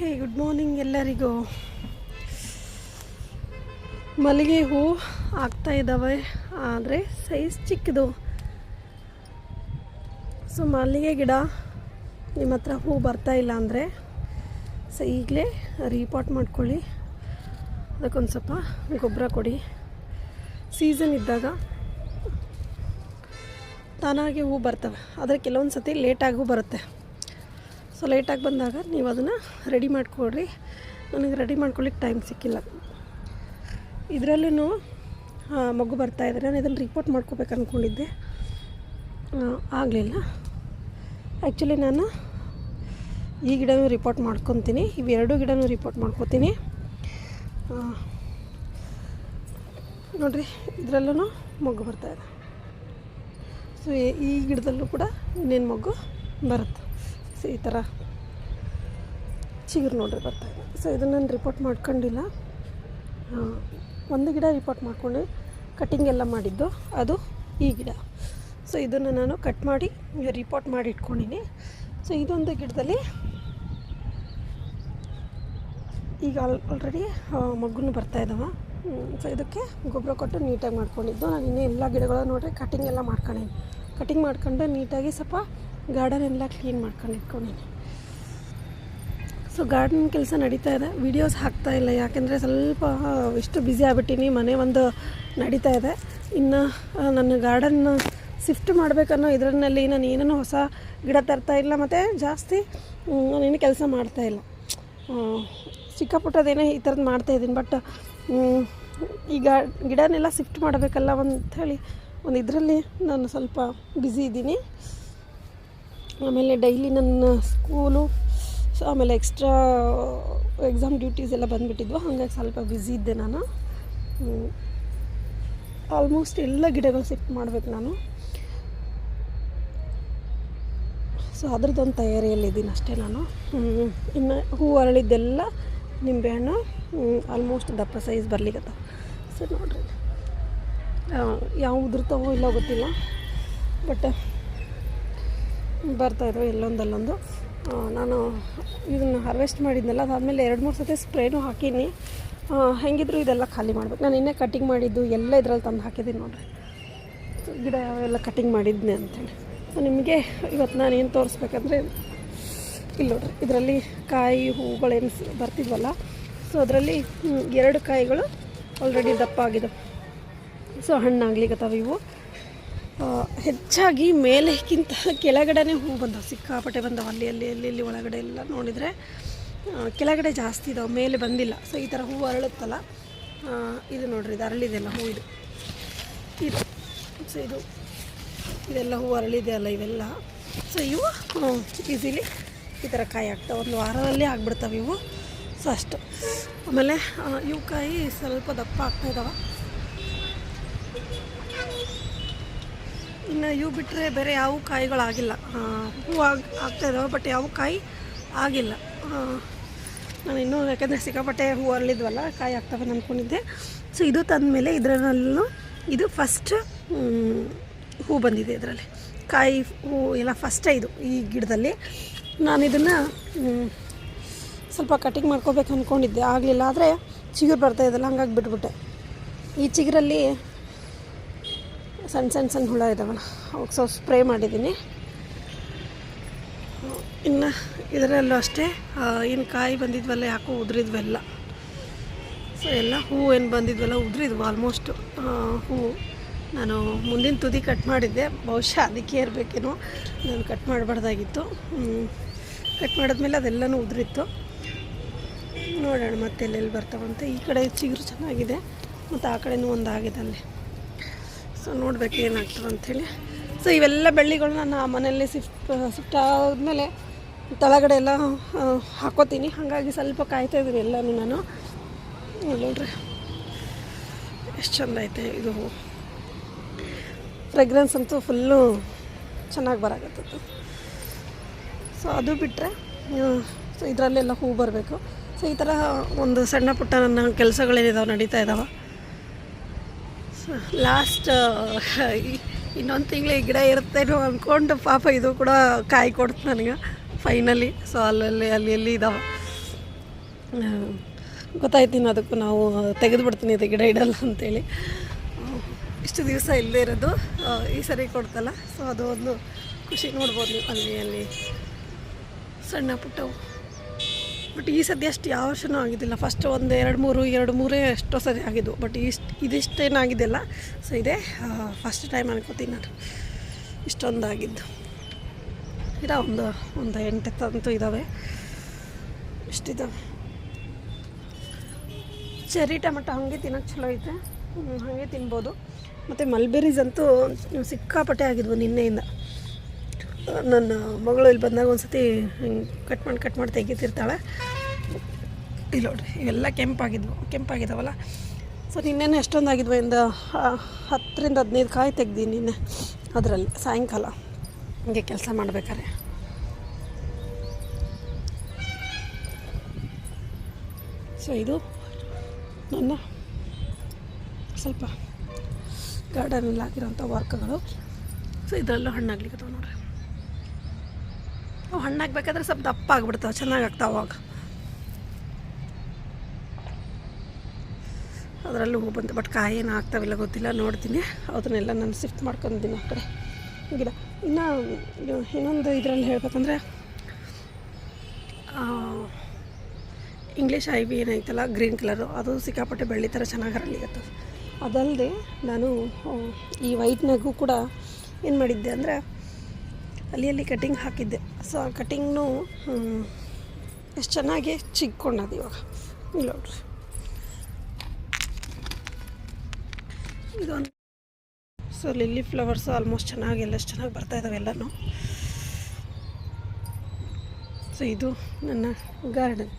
ಹೇ good morning ಎಲ್ಲರಿಗೂ. ಮಲ್ಲಿಗೆ ಹೂ ಆಗ್ತಾ ಇದ್ದಾವೆ ಆದರೆ ಸೈಜ್ ಚಿಕ್ಕದು. ಸೊ ಮಲ್ಲಿಗೆ ಗಿಡ ನಿಮ್ಮ ಹತ್ರ ಹೂ ಬರ್ತಾ ಇಲ್ಲ ಅಂದರೆ ಸೊ ಈಗಲೇ ರೀಪಾಟ್ ಮಾಡ್ಕೊಳ್ಳಿ. ಅದಕ್ಕೊಂದು ಸ್ವಲ್ಪ ಗೊಬ್ಬರ ಕೊಡಿ. ಸೀಸನ್ ಇದ್ದಾಗ ತಾನಾಗೆ ಹೂ ಬರ್ತವೆ, ಆದರೆ ಕೆಲವೊಂದು ಸತಿ ಲೇಟಾಗೂ ಬರುತ್ತೆ. ಸೊ ಲೇಟಾಗಿ ಬಂದಾಗ ನೀವು ಅದನ್ನು ರೆಡಿ ಮಾಡಿಕೊಡ್ರಿ ನನಗೆ ರೆಡಿ ಮಾಡ್ಕೊಳ್ಳಿಕ್ಕೆ ಟೈಮ್ ಸಿಕ್ಕಿಲ್ಲ. ಇದರಲ್ಲೂ ಮಗು ಇದ್ದಾರೆ ನಾನು ಇದನ್ನು ರಿಪೋರ್ಟ್ ಮಾಡ್ಕೋಬೇಕು ಅಂದ್ಕೊಂಡಿದ್ದೆ ಆಗಲಿಲ್ಲ. ಆ್ಯಕ್ಚುಲಿ ನಾನು ಈ ಗಿಡನೂ ರಿಪೋರ್ಟ್ ಮಾಡ್ಕೊತೀನಿ. ಇವೆರಡೂ ಗಿಡನೂ ರಿಪೋರ್ಟ್ ಮಾಡ್ಕೋತೀನಿ. ನೋಡಿರಿ ಇದರಲ್ಲೂ ಮಗು ಬರ್ತಾಯಿದೆ ಸೊ ಈ ಗಿಡದಲ್ಲೂ ಕೂಡ ಇನ್ನೇನು ಮಗು ಬರುತ್ತೆ. ಸೊ, ಈ ಥರ ಚಿಗುರು ನೋಡ್ರಿ ಇದೆ. ಸೊ, ಇದನ್ನು ನಾನು ರಿಪೋರ್ಟ್ ಮಾಡ್ಕೊಂಡಿಲ್ಲ. ಒಂದು ಗಿಡ ರಿಪೋರ್ಟ್ ಮಾಡ್ಕೊಂಡು ಕಟ್ಟಿಂಗ್ ಎಲ್ಲ ಮಾಡಿದ್ದು. ಅದು ಈ ಗಿಡ. ಸೊ, ಇದನ್ನು ನಾನು ಕಟ್ ಮಾಡಿ ರಿಪೋರ್ಟ್ ಮಾಡಿ ಇಟ್ಕೊಂಡಿನಿ. ಸೊ, ಇದೊಂದು ಗಿಡದಲ್ಲಿ ಈಗ ಆಲ್ ಆಲ್ರೆಡಿ ಮಗುನು ಬರ್ತಾ ಇದ್ದಾವೆ ಸೊ, ಇದಕ್ಕೆ ಗೊಬ್ಬರ ಕೊಟ್ಟು ನೀಟಾಗಿ ಮಾಡ್ಕೊಂಡಿದ್ದು. ನಾನು ಇನ್ನೂ ಎಲ್ಲ ಗಿಡಗಳು ನೋಡ್ರಿ ಕಟಿಂಗ್ ಎಲ್ಲ ಮಾಡ್ಕೊಂಡೀನಿ. ಕಟಿಂಗ್ ಮಾಡ್ಕೊಂಡು ನೀಟಾಗಿ ಸ್ವಲ್ಪ ಗಾರ್ಡನ್ ಎಲ್ಲ ಕ್ಲೀನ್ ಮಾಡ್ಕೊಂಡು ಇಟ್ಕೊಂಡಿನಿ ಸೊ ಗಾರ್ಡನ್ ಕೆಲಸ ನಡೀತಾ ಇದೆ. ವೀಡಿಯೋಸ್ ಹಾಕ್ತಾ ಇಲ್ಲ. ಯಾಕೆಂದರೆ ಸ್ವಲ್ಪ ಇಷ್ಟು ಬ್ಯುಸಿ ಆಗ್ಬಿಟ್ಟಿನಿ. ಮನೆ ಒಂದು ನಡೀತಾ ಇದೆ. ಇನ್ನು ನನ್ನ ಗಾರ್ಡನ್ ಶಿಫ್ಟ್ ಮಾಡಬೇಕನ್ನೋ ಇದರಲ್ಲಿ ನಾನು ಏನೇನೋ ಹೊಸ ಗಿಡ ತರ್ತಾ ಇಲ್ಲ. ಮತ್ತು ಜಾಸ್ತಿ ನಾನೇನು ಕೆಲಸ ಮಾಡ್ತಾ ಇಲ್ಲ. ಚಿಕ್ಕ ಪುಟ್ಟದೇನೇ ಈ ಥರದ್ದು ಮಾಡ್ತಾಯಿದ್ದೀನಿ ಬಟ್ ಈಗ ಗಿಡನೆಲ್ಲ ಶಿಫ್ಟ್ ಮಾಡಬೇಕಲ್ಲ ಅಂತ ಹೇಳಿ. ಒಂದು ಇದರಲ್ಲಿ ನಾನು ಸ್ವಲ್ಪ ಬ್ಯುಸಿ ಇದ್ದೀನಿ. ಆಮೇಲೆ ಡೈಲಿ ನನ್ನ ಸ್ಕೂಲು ಆಮೇಲೆ ಎಕ್ಸ್ಟ್ರಾ, ಎಕ್ಸಾಮ್ ಡ್ಯೂಟೀಸ್ ಎಲ್ಲ ಬಂದುಬಿಟ್ಟಿದ್ವು. ಹಾಗಾಗಿ ಸ್ವಲ್ಪ ಬ್ಯುಸಿ ಇದ್ದೆ ನಾನು. ಆಲ್ಮೋಸ್ಟ್ ಎಲ್ಲ ಗಿಡಗಳು ಸಿಕ್ ಮಾಡ್ಬೇಕು ನಾನು. ಸೊ ಅದ್ರದ್ದೊಂದು ತಯಾರಿಯಲ್ಲಿದ್ದೀನಿ ಅಷ್ಟೇ ನಾನು. ಇನ್ನು ಹೂ ಅರಳಿದ್ದೆಲ್ಲ ನಿಂಬೆಹಣ್ಣು ಆಲ್ಮೋಸ್ಟ್ ದಪ್ಪ ಸೈಜ್ ಬರ್ಲಿಕ್ಕತ್ತ ಸೊ ನೋಡ್ರಿ. ಯಾವ ಉದುರ್ತಾವೋ ಇಲ್ಲ ಗೊತ್ತಿಲ್ಲ. ಬಟ್ ಬರ್ತಾಯಿದ್ದಾವೆ ಎಲ್ಲೊಂದಲ್ಲೊಂದು. ನಾನು ಇದನ್ನು ಹಾರ್ವೆಸ್ಟ್ ಮಾಡಿದ್ನಲ್ಲ, ಅದಾದಮೇಲೆ ಎರಡು ಮೂರು ಸತಿ ಸ್ಪ್ರೇನೂ ಹಾಕೀನಿ. ಹೆಂಗಿದ್ರು ಇದೆಲ್ಲ ಖಾಲಿ ಮಾಡ್ಬೇಕು. ನಾನು ಇನ್ನೇ ಕಟಿಂಗ್ ಮಾಡಿದ್ದು ಎಲ್ಲ ಇದ್ರಲ್ಲಿ ತಂದು ಹಾಕಿದ್ದೀನಿ ನೋಡಿರಿ. ಗಿಡ ಎಲ್ಲ ಕಟಿಂಗ್ ಮಾಡಿದ್ನೆ ಅಂತೇಳಿ. ಸೊ ನಿಮಗೆ ಇವತ್ತು ನಾನು ಏನು ತೋರಿಸ್ಬೇಕಂದ್ರೆ, ಇಲ್ಲಿ ನೋಡ್ರಿ, ಇದರಲ್ಲಿ ಕಾಯಿ ಹೂಗಳೇನು ಬರ್ತಿದ್ವಲ್ಲ, ಸೊ ಅದರಲ್ಲಿ ಎರಡು ಕಾಯಿಗಳು ಆಲ್ರೆಡಿ ದಪ್ಪ ಆಗಿದೆ ಸೊ ಹಣ್ಣಾಗ್ಲಿಕ್ಕೆ ಇವು. ಹೆಚ್ಚಾಗಿ ಮೇಲೆಕ್ಕಿಂತ ಕೆಳಗಡೆನೇ ಹೂ ಬಂದವು. ಸಿಕ್ಕಾಪಟ್ಟೆ ಬಂದವು. ಅಲ್ಲಿ ಅಲ್ಲಿ ಅಲ್ಲಿ, ಇಲ್ಲಿ ಒಳಗಡೆ ಎಲ್ಲ ನೋಡಿದರೆ ಕೆಳಗಡೆ ಜಾಸ್ತಿ ಇದಾವೆ. ಮೇಲೆ ಬಂದಿಲ್ಲ. ಸೊ ಈ ಥರ ಹೂ ಅರಳುತ್ತಲ್ಲ ಇದು ನೋಡ್ರಿ, ಇದು ಅರಳಿದೆಲ್ಲ ಹೂ ಇದು. ಇದು. ಸೊ ಇದು, ಇದೆಲ್ಲ ಹೂ ಅರಳಿದೆ ಅಲ್ಲ ಇವೆಲ್ಲ. ಸೊ ಇವು ಈಸಿಲಿ ಈ ಥರ ಕಾಯಿ ಆಗ್ತಾವೆ. ಒಂದು ವಾರದಲ್ಲಿ ಆಗ್ಬಿಡ್ತಾವೆ ಇವು. ಸೊ ಅಷ್ಟು. ಆಮೇಲೆ ಇವು ಕಾಯಿ ಸ್ವಲ್ಪ ದಪ್ಪ ಆಗ್ತಾ ಇದ್ದಾವೆ ಇನ್ನು ಇವು ಬಿಟ್ಟರೆ ಬೇರೆ ಯಾವ ಕಾಯಿಗಳಾಗಿಲ್ಲ. ಆಗಿಲ್ಲ ಹೂ ಆಗ, ಆಗ್ತಾ ಇದ್ದಾವೆ ಬಟ್ ಯಾವ ಕಾಯಿ ಆಗಿಲ್ಲ. ನಾನು ಇನ್ನೂ ಯಾಕಂದರೆ ಸಿಕ್ಕಾಪಟ್ಟೆ ಹೂ ಅರಳಿದ್ವಲ್ಲ ಕಾಯಿ ಆಗ್ತವೆ ಅಂದ್ಕೊಂಡಿದ್ದೆ ಸೊ ಇದು ತಂದಮೇಲೆ ಇದರಲ್ಲೂ ಇದು ಫಸ್ಟ್ ಹೂ ಬಂದಿದೆ ಇದರಲ್ಲಿ. ಕಾಯಿ ಹೂ ಎಲ್ಲ ಫಸ್ಟೇ ಇದು, ಈ ಗಿಡದಲ್ಲಿ. ನಾನು ಇದನ್ನು ಸ್ವಲ್ಪ ಕಟಿಂಗ್ ಮಾಡ್ಕೋಬೇಕು ಅಂದ್ಕೊಂಡಿದ್ದೆ ಆಗಲಿಲ್ಲ, ಆದರೆ ಚಿಗುರು ಬರ್ತಾಯಿದ್ದಲ್ಲ ಹಂಗಾಗಿ ಬಿಟ್ಬಿಟ್ಟೆ. ಈ ಚಿಗುರಲ್ಲಿ ಸಣ್ಣ ಸಣ್ಣ ಸಣ್ಣ ಹುಳ ಇದ್ದಾವಲ್ಲ ಅವಾಗ ಸ್ವಲ್ಪ ಸ್ಪ್ರೇ ಮಾಡಿದ್ದೀನಿ. ಇನ್ನು ಇದರಲ್ಲೂ ಅಷ್ಟೇ ಏನು ಕಾಯಿ ಬಂದಿದ್ವಲ್ಲ, ಯಾಕೋ ಉದುರಿದ್ವೆಲ್ಲ. ಸೊ ಎಲ್ಲ ಹೂವು ಏನು ಬಂದಿದ್ವಲ್ಲ, ಉದುರಿದ್ವು ಆಲ್ಮೋಸ್ಟು ಹೂವು ನಾನು ಮುಂದಿನ ತುದಿ ಕಟ್ ಮಾಡಿದ್ದೆ. ಬಹುಶಃ ಅದಕ್ಕೆ ಇರಬೇಕೇನೋ ನಾನು ಕಟ್ ಮಾಡಬಾರ್ದಾಗಿತ್ತು. ಕಟ್ ಮಾಡಿದ್ಮೇಲೆ ಅದೆಲ್ಲನೂ ಉದುರಿತ್ತು. ನೋಡೋಣ ಮತ್ತೆ ಎಲ್ಲೆಲ್ಲಿ ಬರ್ತಾವಂತೆ. ಈ ಕಡೆ ಚಿಗುರು ಚೆನ್ನಾಗಿದೆ, ಮತ್ತು ಆ ಕಡೆನೂ ಒಂದು ಆಗಿದೆ ಅಲ್ಲಿ. ಸೊ ನೋಡ್ಬೇಕು ಏನಾಗ್ತದೆ ಅಂಥೇಳಿ ಸೊ ಇವೆಲ್ಲ ಬೆಳ್ಳಿಗಳನ್ನ ನಾನು ಮನೆಯಲ್ಲಿ ಸಿಫ್ಟ್ ಶಿಫ್ಟ್ ಆದಮೇಲೆ ತಳಗಡೆ ಎಲ್ಲ ಹಾಕೋತೀನಿ. ಹಾಗಾಗಿ ಸ್ವಲ್ಪ ಕಾಯ್ತಾ ಇದ್ದೀನಿ ಎಲ್ಲನೂ ನಾನು. ನೋಡ್ರಿ. ಎಷ್ಟು ಚಂದ ಐತೆ ಇದು. ಫ್ರೆಗ್ರೆನ್ಸ್ ಅಂತೂ ಫುಲ್ಲು ಚೆನ್ನಾಗಿ ಬರಾಕತ್ತದು. ಸೊ ಅದು ಬಿಟ್ಟರೆ ಸೊ ಇದರಲ್ಲೆಲ್ಲ ಹೂ ಬರಬೇಕು. ಸೊ ಈ ಥರ ಒಂದು ಸಣ್ಣ ಪುಟ್ಟ ನನ್ನ ಕೆಲಸಗಳೇನಿದಾವೆ, ನಡೀತಾ ಇದ್ದಾವೆ ಲಾಸ್ಟ್ ಇನ್ನೊಂದು ತಿಂಗಳು ಈ ಗಿಡ ಇರುತ್ತೇನೋ ಅಂದ್ಕೊಂಡು ಪಾಪ ಇದು ಕೂಡ ಕಾಯಿ ಕೊಡ್ತು ನನಗೆ ಫೈನಲಿ ಸೊ ಅಲ್ಲಲ್ಲಿ, ಅಲ್ಲಿ ಎಲ್ಲಿ ಇದಾವೆ. ಗೊತ್ತಾಯ್ತೀನಿ ಅದಕ್ಕೂ ನಾವು ತೆಗೆದು ಬಿಡ್ತೀನಿ ಇದು ಗಿಡ ಇಡಲ್ಲ ಅಂತೇಳಿ. ಇಷ್ಟು ದಿವಸ ಇಲ್ಲದೇ ಇರೋದು. ಈ ಸರಿ ಕೊಡ್ತಲ್ಲ. ಸೊ ಅದು ಒಂದು ಖುಷಿ ನೋಡ್ಬೋದು ನೀವು ಅಲ್ಲಿ ಅಲ್ಲಿ. ಸಣ್ಣ ಪುಟ್ಟವು ಬಟ್ ಈ ಸದ್ಯ ಅಷ್ಟು ಯಾವ ವರ್ಷನೂ ಆಗಿದ್ದಿಲ್ಲ. ಫಸ್ಟ್ ಒಂದು ಎರಡು ಮೂರು, ಎರಡು ಮೂರೇ ಎಷ್ಟೋ ಸರಿ ಆಗಿದ್ದು. ಬಟ್ ಇಷ್ಟು ಇದಿಷ್ಟೇನಾಗಿದ್ದಿಲ್ಲ ಸೊ ಇದೇ ಫಸ್ಟ್ ಟೈಮ್ ಅನ್ಕೋತೀನಿ ನಾನು. ಇಷ್ಟೊಂದಾಗಿದ್ದು ಒಂದು ಒಂದು ಒಂದು ತಂತು ಇದ್ದಾವೆ ಇಷ್ಟಿದ್ದಾವೆ ಚೆರಿ ಟೊಮೆಟೊ ಹಾಗೆ ತಿನ್ನೋಕೆ ಚಲೋ ಐತೆ. ಹಾಗೆ ತಿನ್ಬೋದು. ಮತ್ತು ಮಲ್ಬೆರೀಸ್ ಅಂತೂ ಸಿಕ್ಕಾಪಟ್ಟೆ ಆಗಿದ್ವು ನಿನ್ನೆಯಿಂದ. ನನ್ನ ಮಗಳು ಇಲ್ಲಿ ಬಂದಾಗ ಒಂದು ಸತಿ ಹಿಂಗೆ ಕಟ್ ಮಾಡಿ ಕಟ್ ಮಾಡಿ ತೆಗಿತಿರ್ತಾಳೆ ಇಲ್ಲ ನೋಡ್ರಿ, ಇವೆಲ್ಲ ಕೆಂಪಾಗಿದ್ವು ಕೆಂಪಾಗಿದ್ದಾವಲ್ಲ ಸೊ ನಿನ್ನೆನೇ ಎಷ್ಟೊಂದು ಆಗಿದ್ವು ಇಂದ ಹತ್ತರಿಂದ ಹದಿನೈದು ಕಾಯಿ ತೆಗ್ದು ನಿನ್ನೆ ಅದರಲ್ಲಿ, ಸಾಯಂಕಾಲ. ಹಿಂಗೆ ಕೆಲಸ ಮಾಡ್ಬೇಕಾರೆ ಸೊ ಇದು ನನ್ನ ಸ್ವಲ್ಪ ಗಾರ್ಡನಲ್ಲಿ ಹಾಕಿರೋಂಥ ವರ್ಕ್ಗಳು ಸೊ ಇದರಲ್ಲೂ ಹಣ್ಣಾಗ್ಲಿಕ್ಕೆ ನೋಡ್ರಿ. ಅವು ಹಣ್ಣಾಗಬೇಕಾದ್ರೆ ಸ್ವಲ್ಪ ದಪ್ಪ ಆಗ್ಬಿಡ್ತಾವೆ, ಚೆನ್ನಾಗಿ ಆಗ್ತಾವೆ ಅವಾಗ. ಅದರಲ್ಲೂ ಹೂ ಬಂತು, ಬಟ್ ಕಾಯಿ ಏನು ಆಗ್ತಾವಿಲ್ಲ ಗೊತ್ತಿಲ್ಲ, ನೋಡ್ತೀನಿ. ಅದನ್ನೆಲ್ಲ ನಾನು ಶಿಫ್ಟ್ ಮಾಡ್ಕೊಂಡಿದ್ದೀನಿ ಆ ಕಡೆ ಗಿಡ, ಇನ್ನು ಇನ್ನೊಂದು ಇದರಲ್ಲಿ ಹೇಳ್ಬೇಕಂದ್ರೆ ಇಂಗ್ಲೀಷ್ ಐ ಬಿ ಏನೈತಲ್ಲ ಗ್ರೀನ್ ಕಲರು ಅದು ಸಿಕ್ಕಾಪಟ್ಟೆ ಬೆಳ್ಳಿ ಥರ ಚೆನ್ನಾಗಿ ಹರಳಿಗತ್ತದ ಅದಲ್ಲದೆ ನಾನು ಈ ವೈಟ್ನಾಗೂ ಕೂಡ ಏನು ಮಾಡಿದ್ದೆ ಅಂದರೆ ಅಲ್ಲಿ ಅಲ್ಲಿ ಕಟಿಂಗ್ ಹಾಕಿದ್ದೆ. ಸೊ ಆ ಕಟಿಂಗ್ನು ಎಷ್ಟು ಚೆನ್ನಾಗಿ ಚಿಕ್ಕೊಂಡದು ಇವಾಗ. ಇಲ್ಲ ಇದೊಂದು ಸೊ ಲಿಲ್ಲಿ ಫ್ಲವರ್ಸ್ ಆಲ್ಮೋಸ್ಟ್ ಚೆನ್ನಾಗಿ, ಎಲ್ಲ ಚೆನ್ನಾಗಿ ಬರ್ತಾ ಇದ್ದಾವೆ ಎಲ್ಲನೂ. ಸೊ ಇದು ನನ್ನ ಗಾರ್ಡನ್